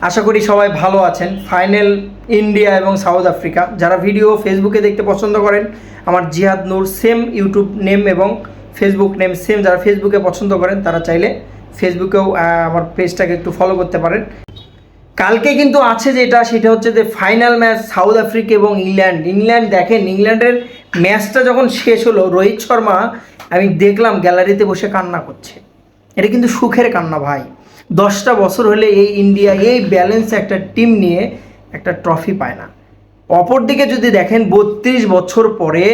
আশা করি সবাই ভালো আছেন। ফাইনাল ইন্ডিয়া এবং সাউথ আফ্রিকা। যারা ভিডিও ফেসবুকে দেখতে পছন্দ করেন, আমার Jihad Noor, same YouTube name এবং ফেসবুক নেম সেম, যারা ফেসবুকে পছন্দ করেন, তারা চাইলে ফেসবুকেও আমার পেজটাকে একটু ফলো করতে পারেন। কালকে কিন্তু আছে যেটা, সেটা হচ্ছে যে ফাইনাল ম্যাচ সাউথ আফ্রিকা এবং ইংল্যান্ড। ইংল্যান্ড দেখেন, ইংল্যান্ডের ম্যাচটা যখন শেষ হলো, রোহিত শর্মা, আমি দেখলাম গ্যালারিতে বসে কান্না করছে। এটা কিন্তু সুখের কান্না ভাই। দশটা বছর হলে এই ইন্ডিয়া এই ব্যালেন্স একটা টিম নিয়ে একটা ট্রফি পায় না। অপরদিকে যদি দেখেন, বত্রিশ বছর পরে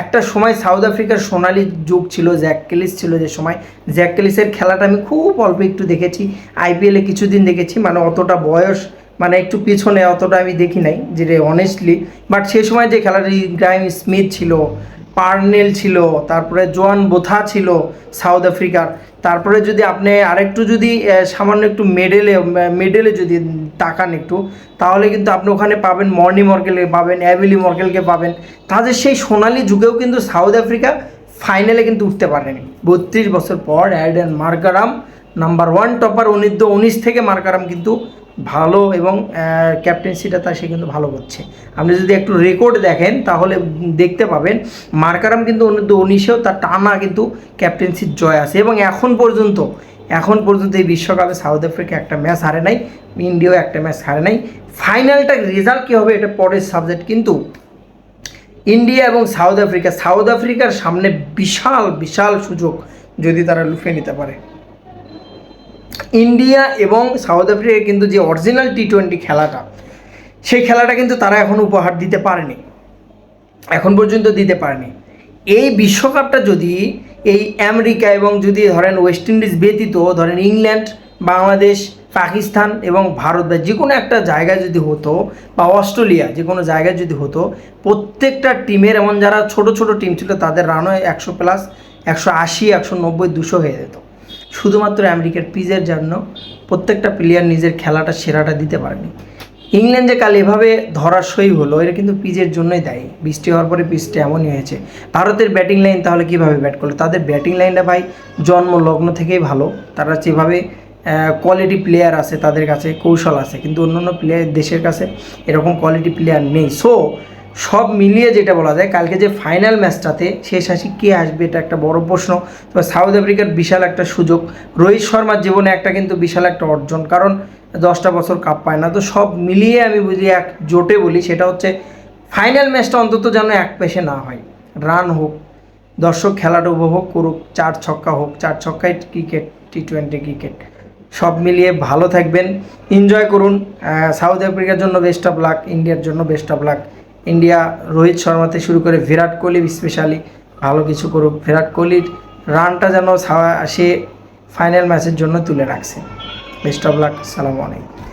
একটা সময় সাউথ আফ্রিকার সোনালি যুগ ছিল জ্যাক কেলিস ছিল যে সময়। জ্যাক কেলিসের খেলাটা আমি খুব অল্প একটু দেখেছি আইপিএলে কিছুদিন দেখেছি মানে অতটা বয়স মানে একটু পিছনে অতটা আমি দেখি নাই, যে অনেস্টলি বাট সেই সময় যে খেলাটি গ্রাইম স্মিথ ছিল পার্নেল ছিল, তারপরে জোয়ান বোথা ছিল সাউথ আফ্রিকার। তারপরে যদি আপনি আরেকটু যদি সামান্য একটু মেডেলে মেডেলে যদি তাকান একটু, তাহলে কিন্তু আপনি ওখানে পাবেন মর্নি মর্কেলকে পাবেন অ্যাভিলি মর্কেলকে পাবেন। তাদের সেই সোনালি যুগেও কিন্তু সাউথ আফ্রিকা ফাইনালে কিন্তু উঠতে পারেনি। বত্রিশ বছর পর add Aiden Markram, number one topper অনিদ্য উনিশ থেকে মার্কারাম কিন্তু ভালো এবং ক্যাপ্টেন্সিটা তা সে কিন্তু ভালো করছে। আপনি যদি একটু রেকর্ড দেখেন, তাহলে দেখতে পাবেন, মার্কারাম কিন্তু উনিশেও তার টানা কিন্তু ক্যাপ্টেন্সির জয় আছে। এবং এখন পর্যন্ত এখন পর্যন্ত এই বিশ্বকাপে সাউথ আফ্রিকা একটা ম্যাচ হারে নাই ইন্ডিয়াও একটা ম্যাচ হারে নাই। ফাইনালটা রেজাল্ট কী হবে, এটা পরের সাবজেক্ট কিন্তু ইন্ডিয়া এবং সাউথ আফ্রিকা সাউথ আফ্রিকার সামনে বিশাল বিশাল সুযোগ যদি তারা লুফে নিতে পারে। ইন্ডিয়া এবং সাউথ আফ্রিকা কিন্তু যে অরিজিনাল টি টোয়েন্টি খেলাটা, সেই খেলাটা কিন্তু তারা এখন উপহার দিতে পারেনি। এখন পর্যন্ত দিতে পারেনি। এই বিশ্বকাপটা যদি এই আমেরিকা এবং যদি ধরেন ওয়েস্ট ইন্ডিজ ব্যতীত, ধরেন ইংল্যান্ড, বাংলাদেশ, পাকিস্তান এবং ভারত বা যে কোনো একটা জায়গায় যদি হতো বা অস্ট্রেলিয়া যে কোনো জায়গায় যদি হতো, প্রত্যেকটা টিমের এমন যারা ছোট ছোট টিম ছিল, তাদের রান হয় একশো প্লাস একশো আশি, একশো নব্বই, দুশো হয়ে যেত। শুধুমাত্র আমেরিকার পিজের জন্য প্রত্যেকটা প্লেয়ার নিজের খেলাটা, সেরাটা দিতে পারেনি। ইংল্যান্ড যে কাল এভাবে ধরাশয়ী হলো এটা কিন্তু পিচের জন্যই দায়ী। বৃষ্টি হওয়ার পরে পিচটা এমনই হয়েছে। ভারতের ব্যাটিং লাইন তাহলে কীভাবে ব্যাট করল? তাদের ব্যাটিং লাইনটা ভাই জন্ম লগ্ন থেকেই ভালো। তারা যেভাবে কোয়ালিটি প্লেয়ার আছে তাদের কাছে, কৌশল আছে। কিন্তু অন্য অন্য প্লেয়ার দেশের কাছে এরকম কোয়ালিটি প্লেয়ার নেই। সো সব মিলিয়ে যেটা বলা যায়, কালকে যে ফাইনাল ম্যাচটাতে শেষ হাসি কে আসবে এটা একটা বড় প্রশ্ন। তবে সাউথ আফ্রিকার বিশাল একটা সুযোগ। রোহিত শর্মার জীবনে একটা কিন্তু বিশাল একটা অর্জন, কারণ দশটা বছর কাপ পায় না। তো সব মিলিয়ে আমি বুঝি এক জোটে বলি, সেটা হচ্ছে ফাইনাল ম্যাচটা অন্তত যেন এক পেশে না হয়। রান হোক, দর্শক খেলাটা উপভোগ করুক, চার ছক্কা হোক, চার ছক্কায় ক্রিকেট টি টোয়েন্টি ক্রিকেট সব মিলিয়ে ভালো থাকবেন এনজয় করুন। সাউথ আফ্রিকার জন্য বেস্ট অফ লাক ইন্ডিয়ার জন্য best of luck India, Rohit শর্মাতে শুরু করে বিরাট কোহলি স্পেশালি ভালো কিছু করুক। বিরাট কোহলির রানটা যেন সা- ফাইনাল ম্যাচের জন্য তুলে রাখছে। বেস্ট অফ লাক সালামু আলাইকুম।